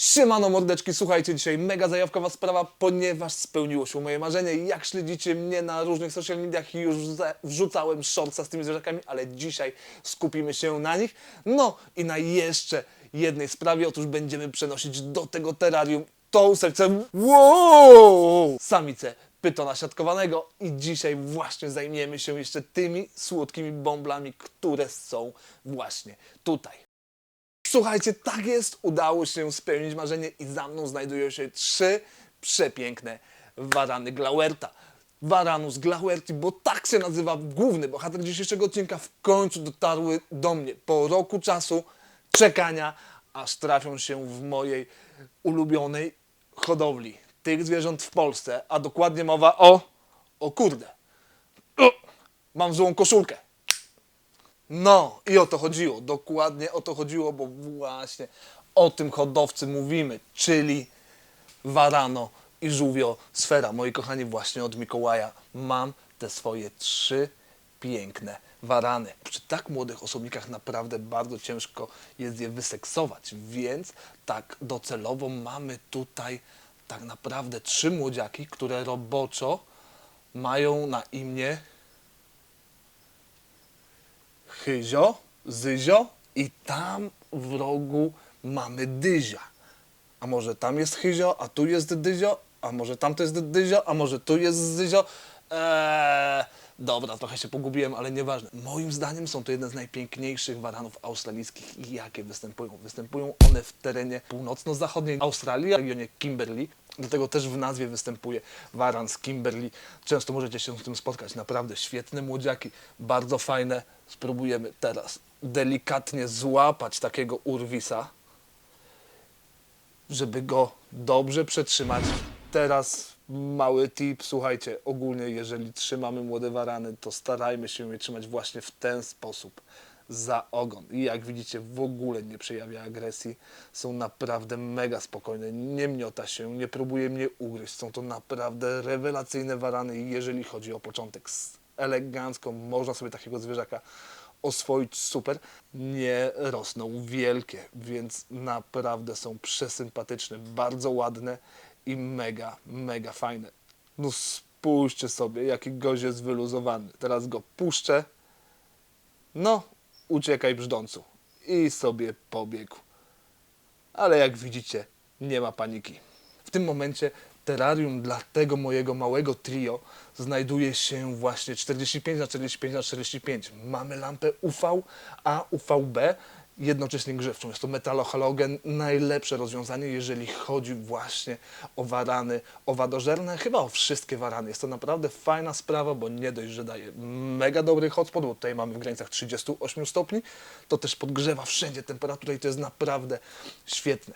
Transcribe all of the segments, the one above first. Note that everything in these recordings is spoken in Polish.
Siemano mordeczki, słuchajcie, dzisiaj mega zajawkowa sprawa, ponieważ spełniło się moje marzenie. Jak śledzicie mnie na różnych social mediach, już wrzuca- wrzucałem shortsa z tymi zwierzakami, ale dzisiaj skupimy się na nich. No i na jeszcze jednej sprawie, otóż będziemy przenosić do tego terrarium tą sekcję wow! samicę pytona siatkowanego i dzisiaj właśnie zajmiemy się jeszcze tymi słodkimi bąblami, które są właśnie tutaj. Słuchajcie, tak jest, udało się spełnić marzenie i za mną znajdują się trzy przepiękne warany Glauerta. Varanus Glauerti, bo tak się nazywa główny bohater dzisiejszego odcinka, w końcu dotarły do mnie po roku czasu czekania, aż trafią się w mojej ulubionej hodowli tych zwierząt w Polsce, a dokładnie mowa o... o kurde. O, mam złą koszulkę. No i o to chodziło, dokładnie o to chodziło, bo właśnie o tym hodowcy mówimy, czyli Warano i Żółwio Sfera. Moi kochani, właśnie od Mikołaja mam te swoje trzy piękne warany. Przy tak młodych osobnikach naprawdę bardzo ciężko jest je wyseksować, więc tak docelowo mamy tutaj tak naprawdę trzy młodziaki, które roboczo mają na imię Chyzio, Zyzio i tam w rogu mamy Dyzia. A może tam jest Chyzio, a tu jest Dyzio, a może tam to jest Dyzio, a może tu jest Zyzio. Eee, dobra, trochę się pogubiłem, ale nieważne. Moim zdaniem są to jedne z najpiękniejszych waranów australijskich jakie występują. Występują one w terenie północno-zachodniej Australii, w regionie Kimberley. Dlatego też w nazwie występuje waran z Kimberley. Często możecie się z tym spotkać. Naprawdę świetne młodziaki, bardzo fajne. Spróbujemy teraz delikatnie złapać takiego urwisa, żeby go dobrze przetrzymać. Teraz mały tip, słuchajcie, ogólnie jeżeli trzymamy młode warany, to starajmy się je trzymać właśnie w ten sposób, za ogon. I jak widzicie, w ogóle nie przejawia agresji, są naprawdę mega spokojne, nie miota się, nie próbuje mnie ugryźć. Są to naprawdę rewelacyjne warany jeżeli chodzi o początek, elegancko można sobie takiego zwierzaka oswoić super. Nie rosną wielkie, więc naprawdę są przesympatyczne, bardzo ładne i mega, mega fajne. No spójrzcie sobie, jaki gość jest wyluzowany. Teraz go puszczę. No, uciekaj brzdącu. I sobie pobiegł. Ale jak widzicie, nie ma paniki. W tym momencie terrarium dla tego mojego małego trio znajduje się właśnie 45 na 45 na 45. Mamy lampę UV, a UVB jednocześnie grzewczą. Jest to metallohalogen, najlepsze rozwiązanie, jeżeli chodzi właśnie o warany owadożerne, chyba o wszystkie warany. Jest to naprawdę fajna sprawa, bo nie dość, że daje mega dobry hotspot, bo tutaj mamy w granicach 38 stopni, to też podgrzewa wszędzie temperaturę i to jest naprawdę świetne.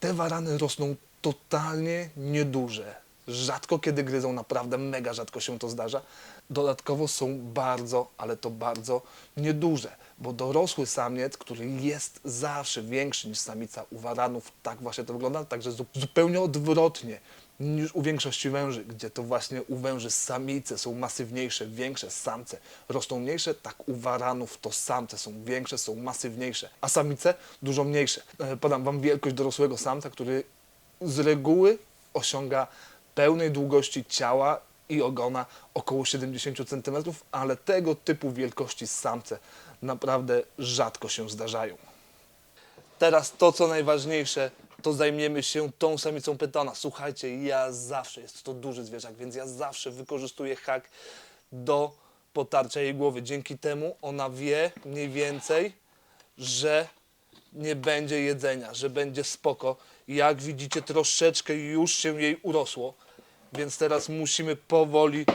Te warany rosną totalnie nieduże. Rzadko kiedy gryzą, naprawdę mega rzadko się to zdarza. Dodatkowo są bardzo, ale to bardzo nieduże, bo dorosły samiec, który jest zawsze większy niż samica u waranów, tak właśnie to wygląda, także zu- zupełnie odwrotnie niż u większości węży, gdzie to właśnie u węży samice są masywniejsze, większe, samce rosną mniejsze, tak u waranów to samce są większe, są masywniejsze, a samice dużo mniejsze. E, Podam Wam wielkość dorosłego samca, który z reguły osiąga pełnej długości ciała i ogona około 70 cm, ale tego typu wielkości samce naprawdę rzadko się zdarzają. Teraz to, co najważniejsze, to zajmiemy się tą samicą pytona. Słuchajcie, ja zawsze, jest to duży zwierzak, więc ja zawsze wykorzystuję hak do potarcia jej głowy. Dzięki temu ona wie mniej więcej, że nie będzie jedzenia, że będzie spoko. Jak widzicie, troszeczkę już się jej urosło, więc teraz musimy powoli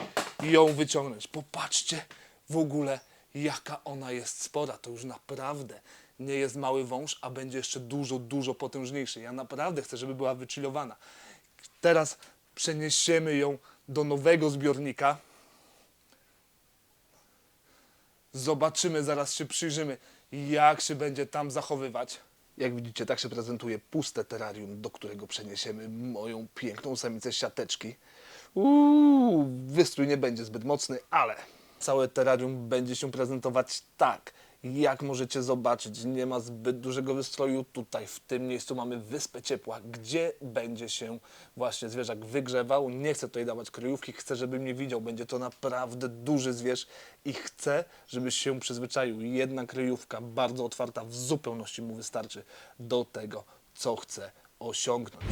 ją wyciągnąć. Popatrzcie w ogóle, jaka ona jest spora. To już naprawdę nie jest mały wąż, a będzie jeszcze dużo, dużo potężniejszy. Ja naprawdę chcę, żeby była wychillowana. Teraz przeniesiemy ją do nowego zbiornika. Zobaczymy, zaraz się przyjrzymy, jak się będzie tam zachowywać. Jak widzicie, tak się prezentuje puste terrarium, do którego przeniesiemy moją piękną samicę siateczki. Uuu, wystrój nie będzie zbyt mocny, ale całe terrarium będzie się prezentować tak, Jak możecie zobaczyć, nie ma zbyt dużego wystroju. Tutaj w tym miejscu mamy wyspę ciepła, gdzie będzie się właśnie zwierzak wygrzewał. Nie chcę tutaj dawać kryjówki, chcę, żeby mnie widział. Będzie to naprawdę duży zwierz i chcę, żebyś się przyzwyczaił. Jedna kryjówka, bardzo otwarta, w zupełności mu wystarczy do tego, co chce osiągnąć.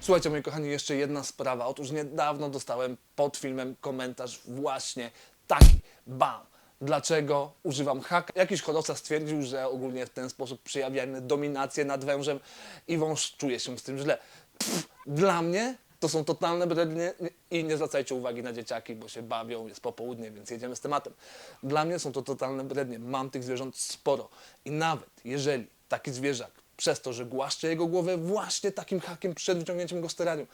Słuchajcie, moi kochani, jeszcze jedna sprawa. Otóż niedawno dostałem pod filmem komentarz właśnie taki. Bam! Dlaczego używam haka? Jakiś hodowca stwierdził, że ogólnie w ten sposób przejawimy dominację nad wężem i wąż czuje się z tym źle. Pff, dla mnie to są totalne brednie i nie zwracajcie uwagi na dzieciaki, bo się bawią, jest popołudnie, więc jedziemy z tematem. Dla mnie są to totalne brednie. Mam tych zwierząt sporo i nawet jeżeli taki zwierzak przez to, że głaszczę jego głowę właśnie takim hakiem przed wyciągnięciem go z terrarium,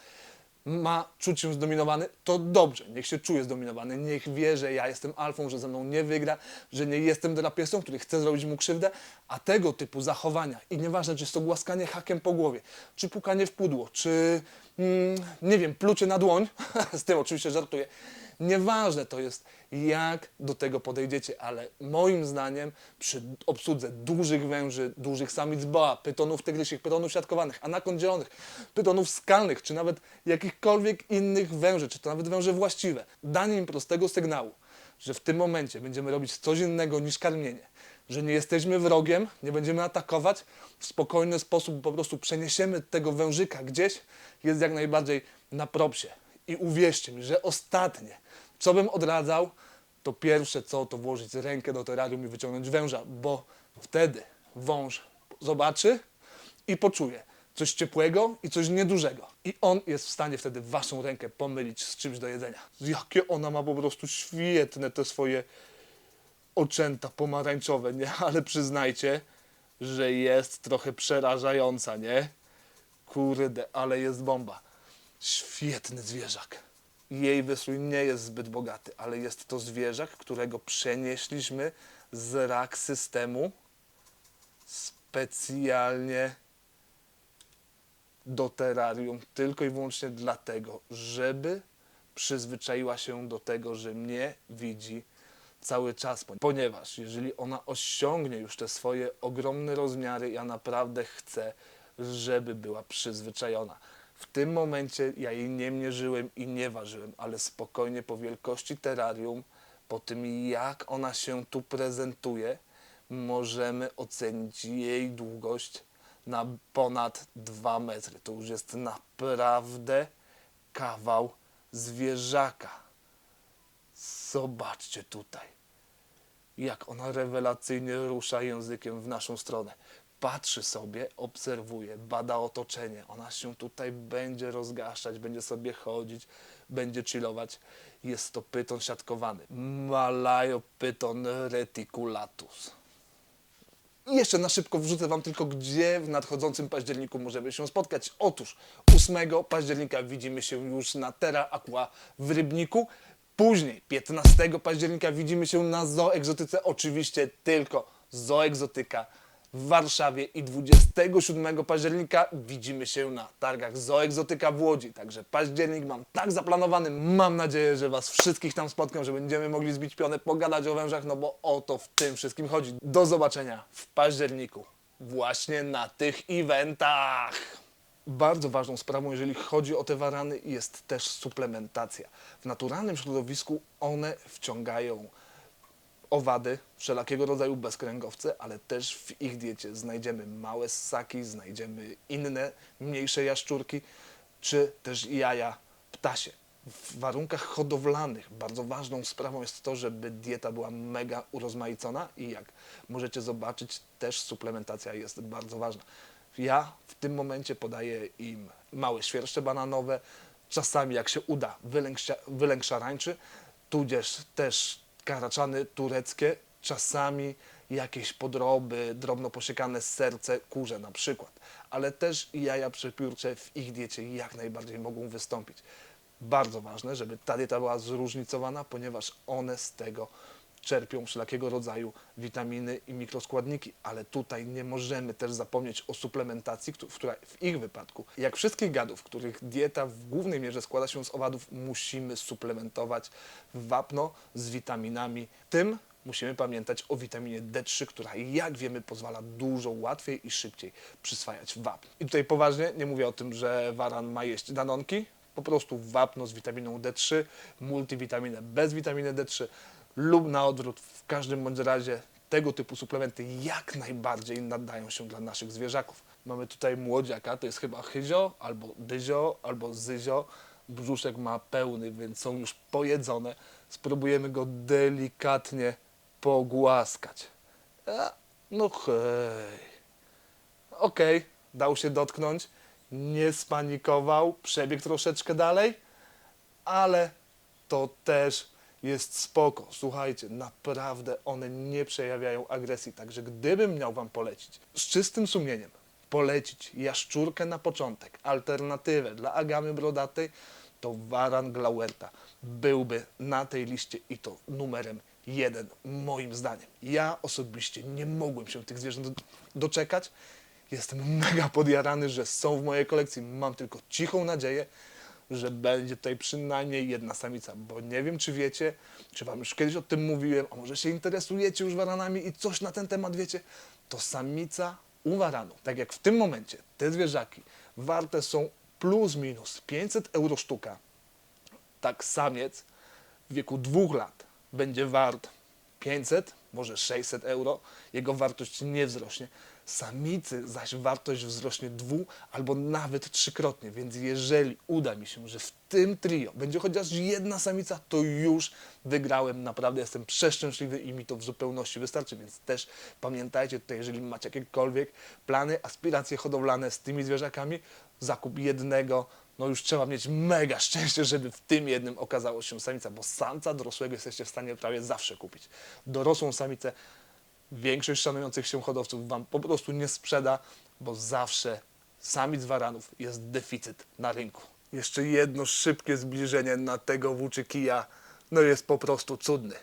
ma czuć się zdominowany, to dobrze, niech się czuje zdominowany, niech wie, że ja jestem alfą, że ze mną nie wygra, że nie jestem drapieżcą, który chce zrobić mu krzywdę, a tego typu zachowania, i nieważne, czy jest to głaskanie hakiem po głowie, czy pukanie w pudło, czy mm, nie wiem, plucie na dłoń, z tym oczywiście żartuję, Nieważne to jest, jak do tego podejdziecie, ale moim zdaniem przy obsłudze dużych węży, dużych samic boa, pytonów tygrysich, pytonów siatkowanych, anakond zielonych, pytonów skalnych, czy nawet jakichkolwiek innych węży, czy to nawet węże właściwe, danie im prostego sygnału, że w tym momencie będziemy robić coś innego niż karmienie, że nie jesteśmy wrogiem, nie będziemy atakować, w spokojny sposób po prostu przeniesiemy tego wężyka gdzieś, jest jak najbardziej na propsie. I uwierzcie mi, że ostatnie, co bym odradzał, to pierwsze co, to włożyć rękę do terrarium i wyciągnąć węża, bo wtedy wąż zobaczy i poczuje coś ciepłego i coś niedużego. I on jest w stanie wtedy waszą rękę pomylić z czymś do jedzenia. Jakie ona ma po prostu świetne te swoje oczęta pomarańczowe, nie? Ale przyznajcie, że jest trochę przerażająca, nie? Kurde, ale jest bomba. Świetny zwierzak. Jej wysój nie jest zbyt bogaty, ale jest to zwierzak, którego przenieśliśmy z rak systemu specjalnie do terrarium tylko i wyłącznie dlatego, żeby przyzwyczaiła się do tego, że mnie widzi cały czas. Ponieważ jeżeli ona osiągnie już te swoje ogromne rozmiary, ja naprawdę chcę, żeby była przyzwyczajona. W tym momencie ja jej nie mierzyłem i nie ważyłem, ale spokojnie po wielkości terrarium, po tym jak ona się tu prezentuje, możemy ocenić jej długość na ponad 2 metry. To już jest naprawdę kawał zwierzaka. Zobaczcie tutaj, jak ona rewelacyjnie rusza językiem w naszą stronę. Patrzy sobie, obserwuje, bada otoczenie. Ona się tutaj będzie rozgaszać, będzie sobie chodzić, będzie chillować. Jest to pyton siatkowany. Malayo pyton reticulatus. I jeszcze na szybko wrzucę Wam tylko, gdzie w nadchodzącym październiku możemy się spotkać. Otóż 8 października widzimy się już na Terra Aqua w Rybniku. Później, 15 października widzimy się na Zoegzotyce, oczywiście tylko Zoegzotyka w Warszawie i 27 października widzimy się na targach Zoegzotyka w Łodzi. Także październik mam tak zaplanowany. Mam nadzieję, że Was wszystkich tam spotkam, że będziemy mogli zbić pionę, pogadać o wężach, no bo o to w tym wszystkim chodzi. Do zobaczenia w październiku właśnie na tych eventach. Bardzo ważną sprawą, jeżeli chodzi o te warany, jest też suplementacja. W naturalnym środowisku one wciągają owady, wszelakiego rodzaju bezkręgowce, ale też w ich diecie znajdziemy małe ssaki, znajdziemy inne, mniejsze jaszczurki, czy też jaja ptasie. W warunkach hodowlanych bardzo ważną sprawą jest to, żeby dieta była mega urozmaicona i jak możecie zobaczyć, też suplementacja jest bardzo ważna. Ja w tym momencie podaję im małe świerszcze bananowe, czasami jak się uda wylęk, sia- wylęk szarańczy, tudzież też karaczany tureckie, czasami jakieś podroby, drobno posiekane serce kurze na przykład, ale też jaja przepiórcze w ich diecie jak najbardziej mogą wystąpić. Bardzo ważne, żeby ta dieta była zróżnicowana, ponieważ one z tego czerpią wszelakiego rodzaju witaminy i mikroskładniki, ale tutaj nie możemy też zapomnieć o suplementacji, która w ich wypadku, jak wszystkich gadów, których dieta w głównej mierze składa się z owadów, musimy suplementować wapno z witaminami. Tym musimy pamiętać o witaminie D3, która jak wiemy pozwala dużo łatwiej i szybciej przyswajać wapń. I tutaj poważnie nie mówię o tym, że waran ma jeść danonki, po prostu wapno z witaminą D3, multivitaminę bez witaminy D3 lub na odwrót, w każdym bądź razie tego typu suplementy jak najbardziej nadają się dla naszych zwierzaków. Mamy tutaj młodziaka, to jest chyba chyzio, albo dyzio, albo zyzio. Brzuszek ma pełny, więc są już pojedzone. Spróbujemy go delikatnie pogłaskać. A, no hej. Okej, dał się dotknąć, nie spanikował, przebiegł troszeczkę dalej, ale to też jest spoko. Słuchajcie, naprawdę one nie przejawiają agresji, także gdybym miał Wam polecić, z czystym sumieniem, polecić jaszczurkę na początek, alternatywę dla agamy brodatej, to Varan Glauerta byłby na tej liście i to numerem jeden, moim zdaniem. Ja osobiście nie mogłem się tych zwierząt do- doczekać. Jestem mega podjarany, że są w mojej kolekcji. Mam tylko cichą nadzieję, że będzie tutaj przynajmniej jedna samica, bo nie wiem, czy wiecie, czy wam już kiedyś o tym mówiłem, a może się interesujecie już waranami i coś na ten temat wiecie, to samica u waranu, tak jak w tym momencie, te zwierzaki warte są plus minus 500 euro sztuka, tak samiec w wieku dwóch lat będzie wart 500, może 600 euro, jego wartość nie wzrośnie. Samicy zaś wartość wzrośnie dwu albo nawet trzykrotnie, więc jeżeli uda mi się, że w tym trio będzie chociaż jedna samica, to już wygrałem. Naprawdę jestem przeszczęśliwy i mi to w zupełności wystarczy, więc też pamiętajcie tutaj, jeżeli macie jakiekolwiek plany, aspiracje hodowlane z tymi zwierzakami, zakup jednego, no już trzeba mieć mega szczęście, żeby w tym jednym okazało się samica, bo samca dorosłego jesteście w stanie prawie zawsze kupić. Dorosłą samicę większość szanujących się hodowców Wam po prostu nie sprzeda, bo zawsze samic waranów jest deficyt na rynku. Jeszcze jedno szybkie zbliżenie na tego włóczykija, no jest po prostu cudny.